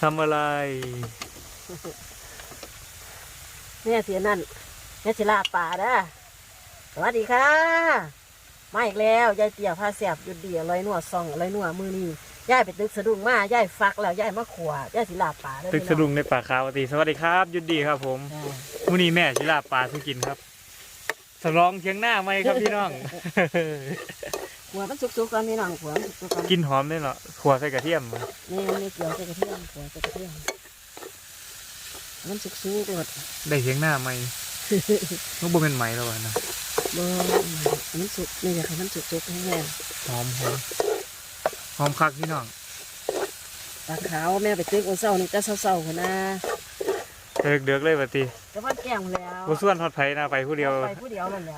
ทำอะไร แม่เสียนั่นแม่สิลาป่าเด้อสวัสดีค่ะ มาอีกแล้ว ยายเตี่ยพาเสียบหยุดดีอร่อยนัวซองอร่อยนัวมือนี้ยายไปตึกสะดุ้งมายายฟักแล้วยายมาขวายายสิลาป่าเด้อตึกสะดุงในป่าขาวตีสวัสดีครับ ยุดดีครับผมจ้ามื้อนี้แม่ชิลาปลาสุกินครับ สลองเชียงหน้าไหมครับพี่น้อง หัวมันสุกๆก่อนพี่น้องหัวมันสุกๆก่อนกินหอมได้เนาะขัวใส่กระเทียมนี่นี่เกี่ยวใส่กระเทียมหัวใส่กระเทียมมันสุกๆกดได้เชียงหน้าไหมมันบ่เป็นไหมแล้ววะนะบ่มันสุกนี่อยากให้มันสุกๆแห้งหอมหอมหอมคักพี่น้องๆปลาขาวแม่ไปตึกวันเสาร์นี่จะเศร้าๆคนนะเดือกเดือกเลยปฏิแต่ว่าแกล้งแล้วบ่ส่วนทอดไผ่นะไปผู้เดียวไปผู้เดียวนั่นแหละ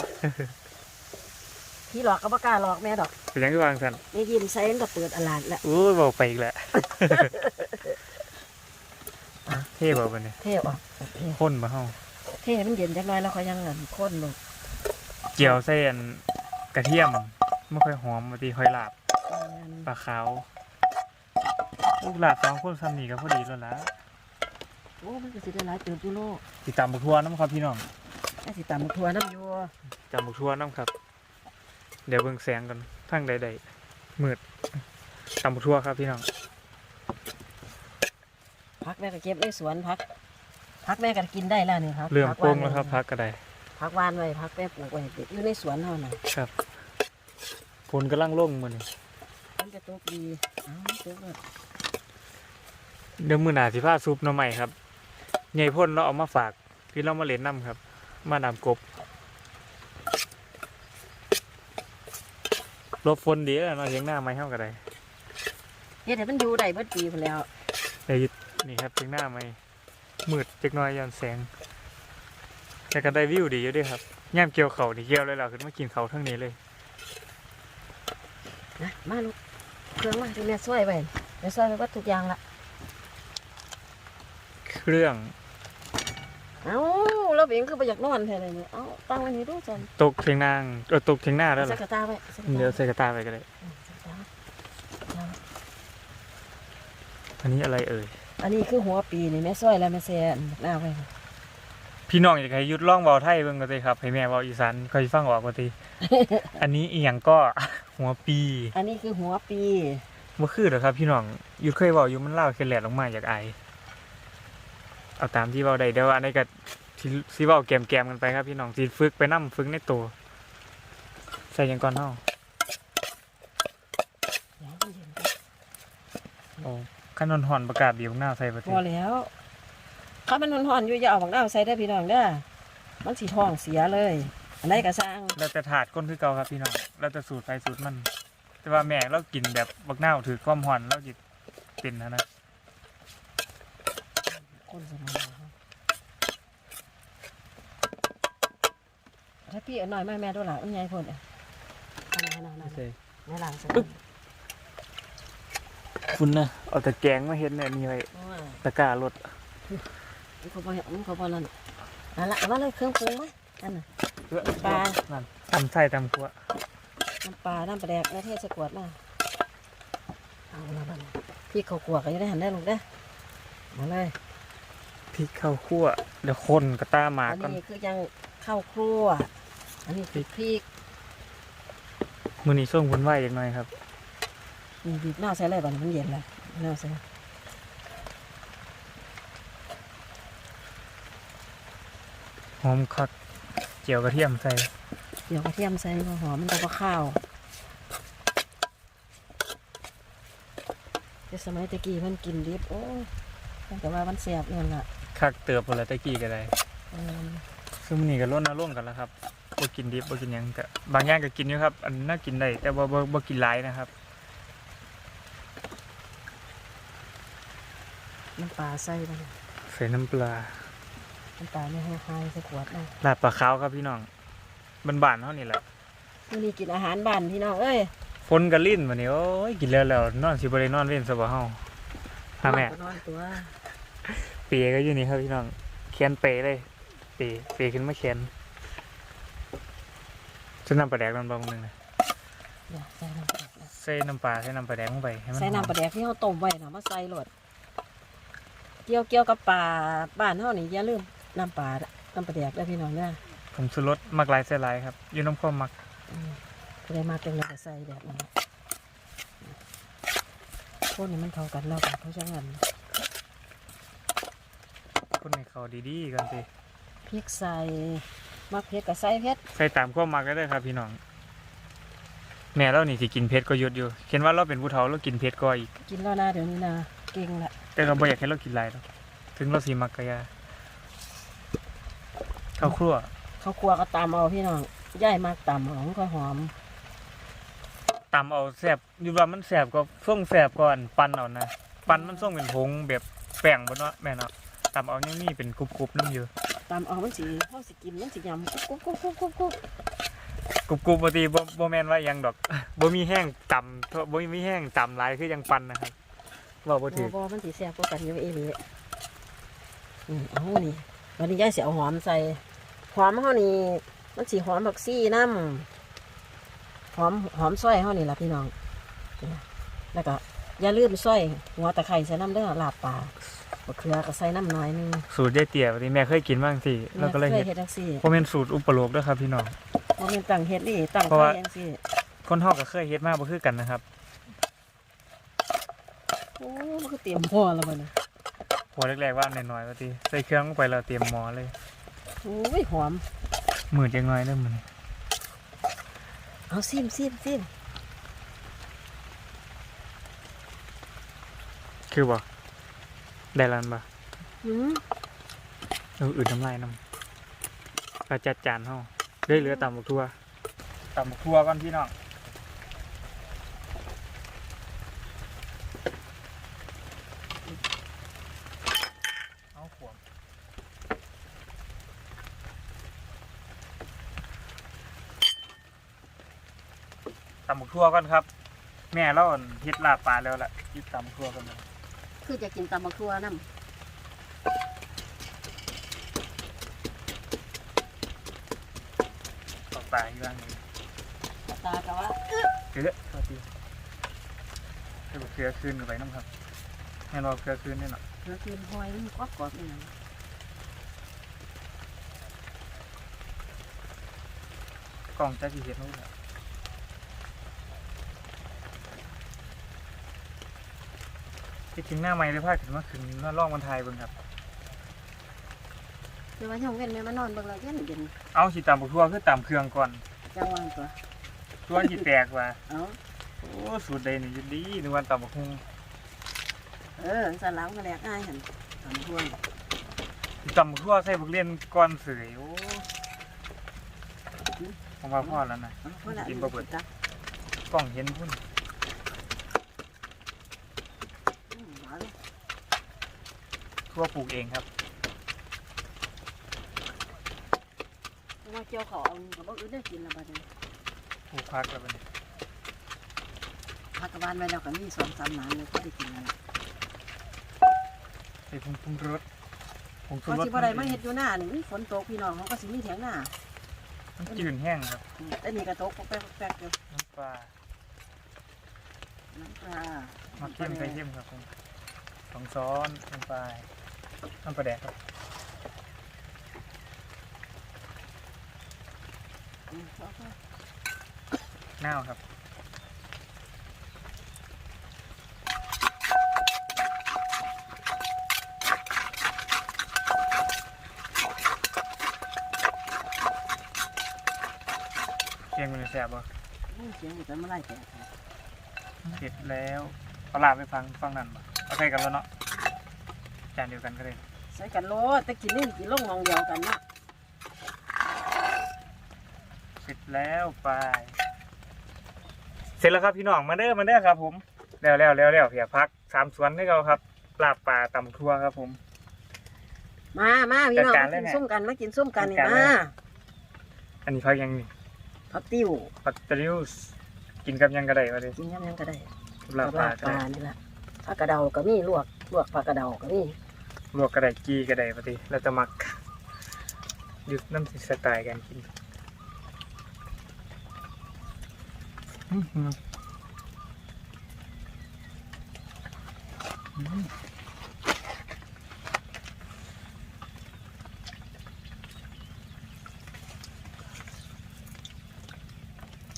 พี่หลอกก็บ่กล้าหลอกแม่ดอกเป็นหยังที่วางสันนี่ยิ้มใส่มันก็เปิดอลาดแล้วอู้ยบอกไปอีกแหละอะเท่บ่ปะเนี่ยเท่ออกเท่ข้นมาเฮาเท่มันเย็นจักหน่อยแล้วเขายังเงินข้นลงเจียวใส่อันกระเทียมไม่ค่อยหอมปฏิค่อยลาบปลาขาวลูกหลาบสองคนซ้ำนี่ก็พอดีแล้วล่ะโอ้มันก็สิได้หลายเติมจุโลติดตามบุกทัวร์น้ำครับพี่น้องไอ้สิตำบักทัวน้ำอยัวจำบุกทัวร์น้ำครับ เดี๋ยวเบิ่งแสงกันทั้งใดๆมืดตามบุกทัวร์ครับพี่น้องพักแม่ก็เก็บในสวนพัก พักแม่ก็กินได้แล้วนี่ครับเรื่องพักโป้งานแล้วครับพักกระไดพักวานไว้พักแม่ปลูกไว้ติดอยู่ในสวนเท่านั้นครับฝนกำลังลงมือนี่มันจะตกดีเอ้าเจ้าก็เดี๋ยวมือหนาสิพาซุปหน้ำใหม่ครับใหญ่พ่นเราเอามาฝากที่เรามาเล่นน้ำครับ มานำกบ หลบฝนดีแล้วเนาะเชียงหน้าไม้เท่ากันไดเฮ็ดให้มันอยู่ได้เบิดปีพุ่นแล้วเดี๋ยวนี่ครับเชียงหน้าไม้มืดจักหน้อยย้อนแสง แต่ก็ได้วิวดีอยู่เด้วยครับย่ามเกี่ยวเขานี่เกี่ยวเลยเราขึ้นมากินเขาทั้งนี้เลย นะมาลูกเครื่องมาที่แม่ช่วยไว้แม่ช่วยไว้วัดทุกอย่างละเครื่อง เอ้า เราเองคือไปอยากนอนแท้เลยเนี่ยเอ้าตั้งไว้นี่ดูจันตกเชียงนางเออตกเชียงหน้าแล้วเหรใส่อกระตาไว้ใส่กระตาเดี๋ยวใส่กระตาไปก็ได้อืมใส่กระตาไว้อันนี้อะไรเอ่ยอันนี้คือหัวปีนี่แม่ช่วยแล้วแม่แซ่หน้าไว้ พี่น้องอยากให้หยุดร้องเบาไทยเบิ่งก็ได้ครับให้แม่เบาอีสานค่อยฟังออกก็ดี อันนี้อีหยังก็ หัวปีอันนี้คือหัวปี บ่คือหรอกครับพี่น้องหยุดเคยเว้าอยู่มันเล่าวเคล็ดแหลดลงมาอยากอายเอาตามที่เว้าได้เดี๋ยวอันนี้ก็ สิสิเว้าแกมๆกันไปครับพี่น้องสิฝึกไปนํฝึกในตัวใส่หยังก่อนเฮาเดี๋ยวมันเย็นก่อนโอ้คันนอนหอนประกาศบีบหน้าใส่บ่พติอแล้วถ้ามันห่อนๆอยู่อย่าเอาบักน้าวใส่ได้อพี่น้องเด้อมันสีท้องเสียเลยอันไหนก็สร้างแล้วแต่ถาดก้นคือเก่าครับพี่น้องแล้วแต่สูตรไปสูตรมัน แต่ว่าแม่เรากินแบบบักนาวถือความหอนเราจิเป็นนะนะคนสมัย ถ้าพี่เอาหน่อยมาแม่ดูหล่ะอันใหญ่พ่นอะนั่นนั่นนั่นในหลังใส่คุณนะเอาแต่แกงมาเห็นเนี่ยนี่ไว้ตะกร้ารถมันเขาบอกมันเขาบอกนั่นนั่นละเอามาเลยเครื่องปรุงไหมนั่นน่ะปลานั่นตำไส้ตำกัวน้ำปลาน้ำปลาแดกน้ำเทศสกวดมาเอาละบัดนพี่เขากลัวก็จะได้หันได้ลงได้อมาเลยพริกข้าวคั่วเดี๋ยวคนกระต้าหมาอันก่อนนี้คือยังข้าวครัว อันนี้คือพริกมือนี้ช่วงวุ่นวายอีกหน่อยครับนี่บีบหน้าใส่เลยบัดนมันเย็นเลยหน้าใส่หอมคักเจียวกระเทียมใส่เดี๋ยวกระเทียมใส่ก็หอมมันก็บ่ข้าวแต่สมัยตะกี้มันกินดิบโอ้ยแต่ว่ามันแสบนั่นล่ะคักเติบอะไรตะกี้ก็ได้อืม ซึ่งมือนี้ก็ล้นน่าร่วมกันแล้วครับบ่กินดิบบ่กินหยังแต่บางอย่างก็กินอยู่ครับ อันน่ากินได้แต่ว่าบ่บ่กินหลายนะครับน้ำปลาใส่ไปใส่น้ำปลาน้ำปลาไม่ให้คายใส่ขวดนะลาดปลาขาวครับพี่น้องบ้านๆเท่านี้แหละมื้อนี้กินอาหารบ้านพี่น้องเอ้ยฝนก็ลิ้นวันนี้โอ้ยกินแล้วแล้วนอนสิบ่ได้นอนเว้นซะบ่เฮาพาแม่นอนตัวเปก็อยู่นี่ครับพี่น้องแขนเปเลยเปเปขึ้นมาแขนจะนำปลาแดกมันบางนึงนะเดี๋ยวใส่น้ำปลาแดกนะใส่น้ำปลาใส่น้ำปลาแดกลงไปให้มันใส่หอมน้ำปลาแดกที่เขาต้มไว้นะมาใส่โหลดเกี่ยวเกี่ยวกับปลาบ้านเฮานี่อย่าลืมน้ำปลาน้ำปลาแดกได้อพี่น้องเด้อผมสุรสมักหลายใส่หลายครับอยู่น้ำข้อมักอืมผู้ใดมาเป็นเราก็ใส่แบบนั้นพวกนี้มันเข้ากันแล้วกันเพราะฉะนั้นคนให้เขาดีๆกันสิ พริกใส่มักเผ็ดก็ใส่เผ็ดใส่ตามข้อมักก็ได้ครับ พี่น้อง แม่เรานี่สิกินเผ็ดก็หยุดอยู่เห็นว่าเราเป็นผู้เฒ่าเรากินเผ็ดก็อีก กินแล้วนะเดี๋ยวนี้นะเก่งละแต่เราบ่อยากให้เรากินหลายหรอกถึงเราสิมักกะยาข้าวครัวข้าวคั่วก็ตำเอาพี่น้องย่ายมากตำเอามันก็หอมตำเอาแซ่บอยู่ว่ามันแซ่บก็ส่งแซ่บก่อน ปั่นเอานะปั่นมันส่งเป็นผงแบบแป้งบ่เนาะแม่เนาะ ตำเอายังมีเป็นกรุบๆน้ำอยู่ตำเอามันสิเฮาสิกินมันสิยำกุ๊บกุ๊บกุ๊บกุ๊บกุ๊บกรุบๆบ่ตีบ่บ่แม่นว่าหยังดอก บ่มีแห้งตำเท่าบ่มีแห้งตำหลายคือยังปั่นนะครับเว่าบ่บ่ถูกบ่มันสิแซ่บกว่ากันอยู่เอหลีอืมเอานี่วันนี้ย่ายสิเอาหอมใส่หอมเฮานี่มันสิหอมบักซี่น้ำหอมหอมซอยเฮานี่ล่ะพี่น้อง แล้วก็อย่าลืมซอยหัวตะไคร้ใส่น้ำเด้อลาบปลา บักเขือก็ใส่น้ำหน่อยหนึงสูตรยายเตี๋ยว่าติแม่เคยกินบ้างสิแล้วก็เลยเคเฮ็ยดเฮ็ดจังซี่บ่แม่นสูตรอุปโลกเด้อครับพี่น้อง บ่แม่นตั้งเฮ็ดนี่ตั้งเพราะไข่ว่า จังซี่คนเฮาก็เคยเฮ็ดมาบ่คือกันนะครับโอ้มันคือเตรียมหม้อแล้วบัดนี้หัวแรกๆว่าน้อยๆว่าติใส่เครื่องลงไปแล้วเตรียมหม้อเลยโอ้ยหอม มืดจังน้อยเด้อมื้อนี้เอาซิมซิมซิมคือบ่ ได้แล้วบ่อืมเอออื่นน้ำลายน้ำเราจัดจานเฮาได้เหลือตำบักทั่วตำบักทั่วก่อนพี่น้องเอาขวมตำบักทั่วก่อนครับ แม่เราอั่นเฮ็ดลาบปลาแล้วล่ะยึดตำบักทั่วกันเลย คือจะกินตำบักทั่วน้ตอกปลาอยู่บ้างนี้ำตากะว่าเกลือสวัสดีให้บักเกลือคืนไปน้ำครับแม่นบอกเกลือคืนนี่เนาะเนื้อกินหอยมันกรอบกรอบๆนี่นะกล่องจะกี่เห็ดนู้นอะ ที่จริงหน้าไม้เลยพาขึ้นมาขึ้นมาล่องมันไทยเบิ่งครับ เดี๋ยววันย่องเว้นแม่มานอนเบิ่งแล้วเย็นเย็นเอาขีตามบักทั่วคือตามเครื่องก่อนจังหวะตัวทั่วขีแตกว่ะเอาโอ้สูตรใดนี่อยู่ดีนึกว่าตามบักฮุงเออสลังก็แหลกง่ายหันตำบักทั่วตามบักทั่วใส่บักเลียนก่อนเสยโอ้ผมว่าพอแล้วนะเอาพอละกินบ่เบิดตักกล้องเห็นพุ่น อืมเอาเลย ทั่วปลูกเองครับมาเกี่ยวเขาเอากับบ่อื่นได้กินแล้วบัดนี้ปลูกพักแล้วเป็นพักกบบ้านไว้แล้วก็มีสองสามหนานเลยก็ได้กินแล้วใส่ผงปรุงรสผงชูเขารสสิบ่ได้มาเฮ็ดอยู่หน้านี่มีฝนตกพี่น้องเขาก็สิมีเถียงหน้ามันจืดแห้งครับอืมแต่นี่ก็ตกปอกแป๊กปอกแป๊กอยู่น้ำปลาน้ำปลา มาเข้มใส่เข้มครับผมสองซ้อนน้ำปลา น้ำปลาแดกครับอืมเอาเข้าน้าวครับเคียงมันแสบบ่อืมเสียงมันจะมาไล่แตกเสร็จแล้วเอาลาบไปฟังฟังนั่นบ่เอาใส่กันแล้วเนาะ จานเดียวกันก็ได้ใส่กันโลดแต่กินนี่กินลงมองเดียวกันเนาะเสร็จแล้วไป เสร็จแล้วครับพี่น้องมาเด้อมาเด้อครับ ผมแล้วแล้วแล้วแล้วเพียพักสามสวนให้เราครับลาบปลาตำทั่วครับผม มามาพี่น้องจัดการมาเลยกินแม่ส้มกันมากินส้มกันนี่จัดการมาเลยอันนี้พักยังนี่ผักติ้วปัตเตอริวสกินกับยังก็ได้มาเลยกินยำยังก็ได้ลาบปลาก็ปลาได้นี่ละผักกระเดาก็มีลวกลวกผักกระเดาก็มี ลวกกระไดกีกระไดพอดีเราจะมักยึกน้ำสิสไตล์กันกิน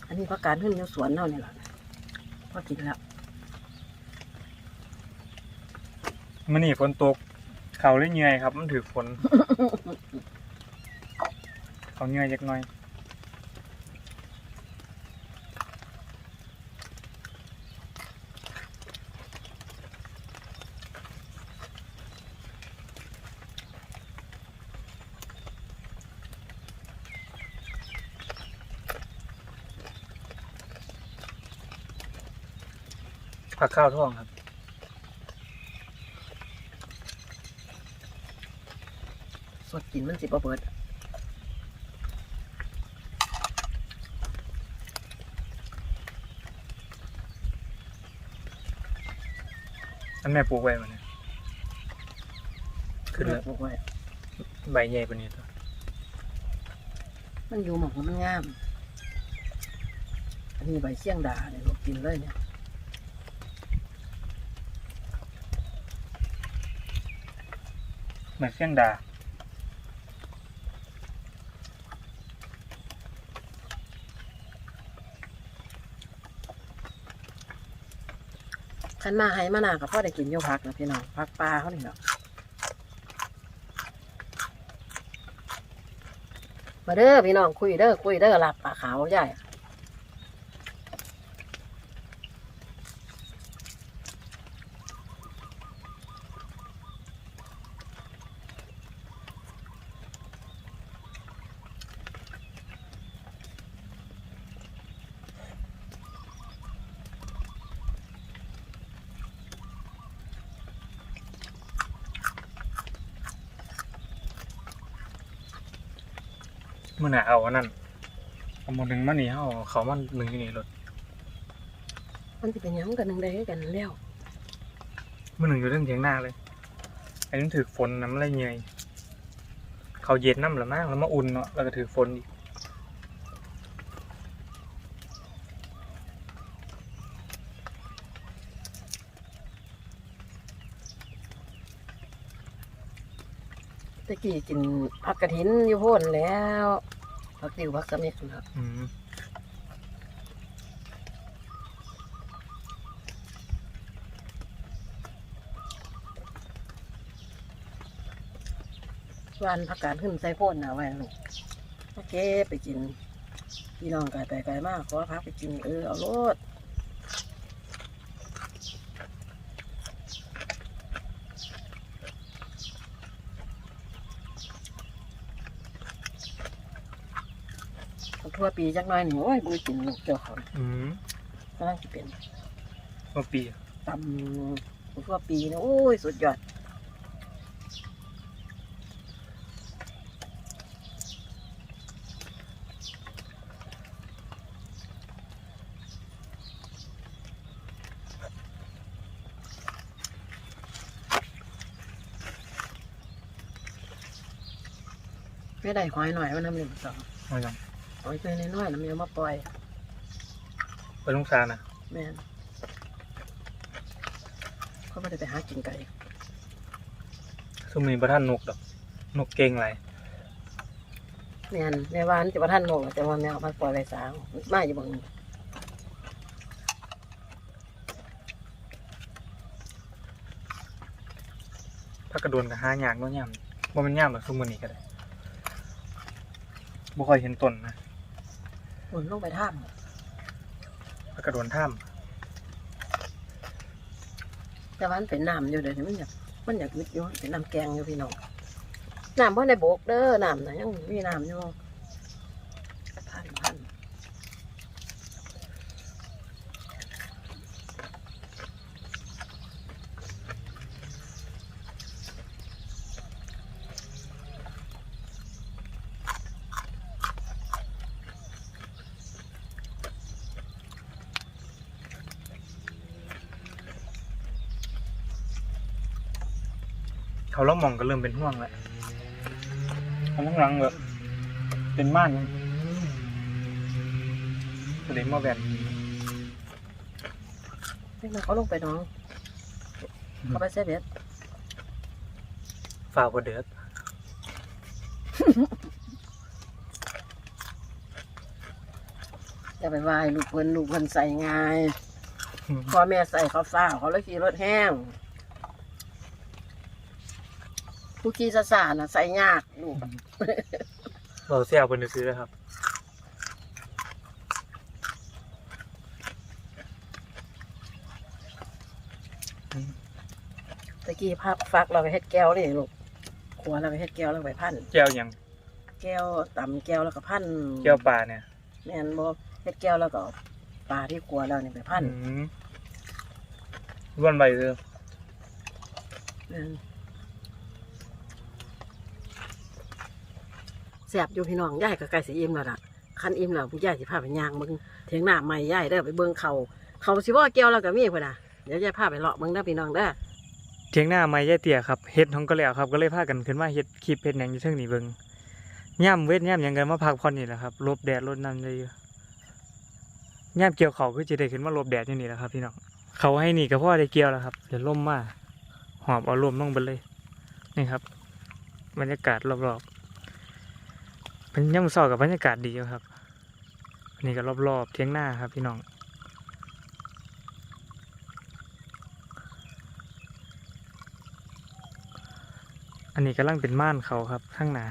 อันนี้พักการขึ้นอยู่สวนเราเนี่ยหรอพอกินแล้วมันนี่ฝนตก เขาเลยเหนื่อยครับ มันถือฝน เขาเหนื่อยจักหน่อยผักข้าวท่องครับ สดกินมันสิบ่เบิดอันแม่ปลูกไว้มันเนี่ยขึ้นแล้วปลูกไว้ใบใหญ่ปานนี้ตัวมันอยู่หมอกมันงาม อันนี้ใบเชียงดาเนี่ยลูกกินเลยเนี่ยเหมือนเสียงดา ขันมาให้มานากับพ่อได้กินโยพักนะพี่น้องพักปลาเขาหนี่เนาะมาเด้อพี่น้องคุยเด้อคุยเด้อหลับปลาขาวใหญ่ มื่อหน่ะเอาอันนั้นเอาหมดหนึ่งมานี่เอาเขามันหนึ่งอยู่นี่รถมันจะเป็นหยังกันหนึ่งได้กันแล้วมื่อหนึ่งอยู่เรื่องเถียงหน้าเลยอันนี้ถือฝนน้ำอะไรเงยเขาเย็นน้ำละมากแล้วมาอุ่นเนาะแล้วก็ถือฝนอีกตะกี้กินผักกระถินอยู่โพ่นแล้ว ผักติวผักสะเม็ดนะอืมวันผักกาดขึ้นใส่โพ่นนะไว้ลูกโอเคไปกิน พี่น้องไกลไปไกลมากขอพักไปกินเออเอาโลด ทั่วปีจักหน้อยหนูโอ้ยบูกินลูกเจ้าเขาอืมกำลังจะเป็นเมื่อปีตำทั่วปีนะโอ้ยสุดยอดไม่ได้หอยหน่อยมันน้ำหนึ่งสองเอาจัง หอยตัวน้อยๆน้ำเมียมาปล่อยไปลุงซานะแม่นเขาไม่ได้ไปหากินไก่ซุมนี้ประท่านนกดอก นกเก่งไรแม่นแม่วาอันจะมาท่านโมกแต่ว่าแม่เอามาปล่อยไว้สาวมาอยู่บางพักกระโดนกับห้าหยางน้อยย่ำว่ามันย่ำแบบซุมมันนี้ก็ได้บ่ค่อยเห็นต้นนะ อุ่นลงไปท่ามพักกระโดนถ้แต่ว่ามันเป็นน้ำอยู่เดี๋ยวนี้มันอยากมันอยากวิดอยู่มันเป็นน้ำแกงอยู่พี่น้องน้ำเพราะในโบกเด้อน้ำนะยังมีน้ำอยู่พันพันำ เขาเล่ามองก็เริ่มเป็นห่วงแล้วเขาข้างหลังแบบเป็นม่านแสดงมาแบบให้มันเขาลงไปน้องเขาไปเซเบสฝ่าวกว่าเดือดยจะไปไหว้ลูกเพิ่นลูกเพิ่นใส่ง่ายพ่อแม่ใส่เขาฟ้าวเขาเลยขี่รถแห้ง ผู้ขี่ซาซาน่ะใส่ยากลูกเราเสียเอาเป็นซื้อครับตะกี้พับฟักเราไปเฮ็ดแก้วนี่ลูกขัวเราไปเฮ็ดแก้วเราไปพัน แก้วหยังแก้วต่ำแก้วแล้วก็พันแก้วปลาเนี่ยแม่นบ่เฮ็ดแก้วแล้วก็เอาปลาที่ขัวเรานี่ไปพันอืมล้วนใบเด้อ แม่นแซ่บอยู่พี่น้องย่ายก็ใกล้สิอิ่มแล้วล่ะคันอิ่มแล้วผู้ยายสิพาไปย่างเบิ่งเถียงหน้าใหม่ย่ายเด้อไปเบิ่งเขาเขาสิว่าแก้วแล้วก็มีพุ่นน่ะเดี๋ยวย่ายพาไปเลาะเบิ่งเด้อพี่น้องเด้อเทียงหน้าไม้ย่ายเตี่ยครับเฮ็ดท้องก็แล้วครับก็เลยพากันขึ้นมาเฮ็ดคลิปเฮ็ดหยังอยู่เทิงนี่เบิ่งย่ำเวทย่ำหยังกันมาพักผ่อนนี่แหละครับลบแดดลบน้ำเลยอยู่ย่ำเกี่ยวเขาคือจะได้ขึ้นมาลบแดดอยู่นี่แหละครับ พี่น้องเขาให้นี่ก็เพราะว่าได้เกี่ยวแล้วครับเดี๋ยวล่มมาหอบเอาลมลงไปเลยนี่ครับ บรรยากาศรอบๆ เป็นย่ำซอกับบรรยากาศดีอยู่ครับอันนี้ก็รอบๆเทียงหน้าครับพี่น้องอันนี้กำลังเป็นม่านเขาครับข้างหน้า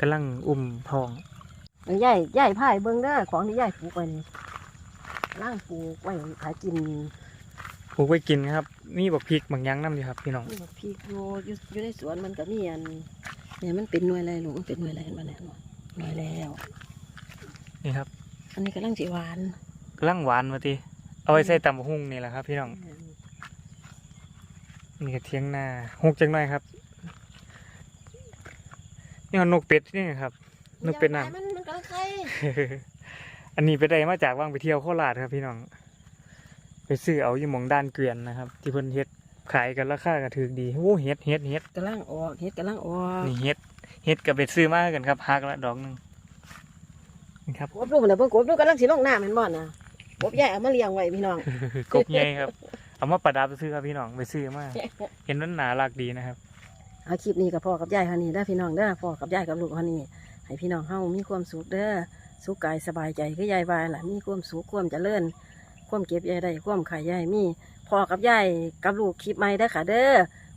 กำลังอุ้มทองยายยายพายเบิ่งเด้อของที่ยายปลูกไว้นี่ล่างปลูกไว้ขายกินปลูกไว้กินครับ มีบักพริกบางอยังน้ำอยู่ครับ พี่น้องนี่บักพริกอยู่อยู่อยู่ในสวนมันก็มีอัน เนี่ยมันเป็นหน่วยอะไรลูกมันเป็นหน่วยอะไรมาเนี่ยหน่วยแล้ว นี่ครับ อันนี้กำลังสิหวานกำลังหวานมาทีเอาไว้ใส่ตำบักหุ่งนี่แหละครับ พี่น้องนี่ก็เทียงหน้าหุกจังหน่อยครับ นี่มันนกเป็ดนี่ครับ นกเป็ดน้ำอย่าไปมันมันกำลังไข่อันนี้ไปได้มาจากว่างไปเที่ยวโคราชครับ พี่น้อง ไปซื้อเอาอยู่หมองด้านเกวียนนะครับ ที่เพิ่นเฮ็ด ขายกันราคาก็ถูกดีโอ้เฮ็ดเฮ็ดเฮ็ดกำลังออกเห็ดกำลังออกนี่เฮ็ดเฮ็ดกับไปซื้อมากันครับฮักละดอกหนึงนี่ครับกบลูกมันน่ะเพิ่งกบลูกกำลังสิลงน้ำแม่นบ่น่ะกบใหญ่เอามาเลี้ยงไว้พี่น้องกบใหญ่ครับ เอามาประดับซื้อครับพี่น้องไปซื้อมาเห็นมันหนารักดีนะครับเอาคลิปนี้กับพ่อกับยายเฮานี่เด้อพี่น้องเด้อพ่อกับยายกับลูกเฮานี่ให้พี่น้องเฮามีความสุขเด้อสุขกายสบายใจคือยายวายล่ะมีความสุขความเจริญความเก็บยายได้ความขายยายมีพ่ อกับยายกับลูกคลิปใหม่เด้อค่ะ เด้อ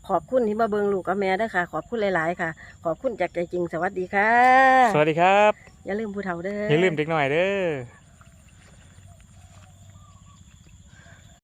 ขอบคุณที่มาเบิ่งลูกกับแม่เด้อค่ะ ขอบคุณหลาย ๆ ค่ะ ขอบคุณจากใจจริงสวัสดีค่ะ สวัสดีครับ อย่าลืมผู้เฒ่าเด้ออย่าลืมเด็กหน่อยเด้อ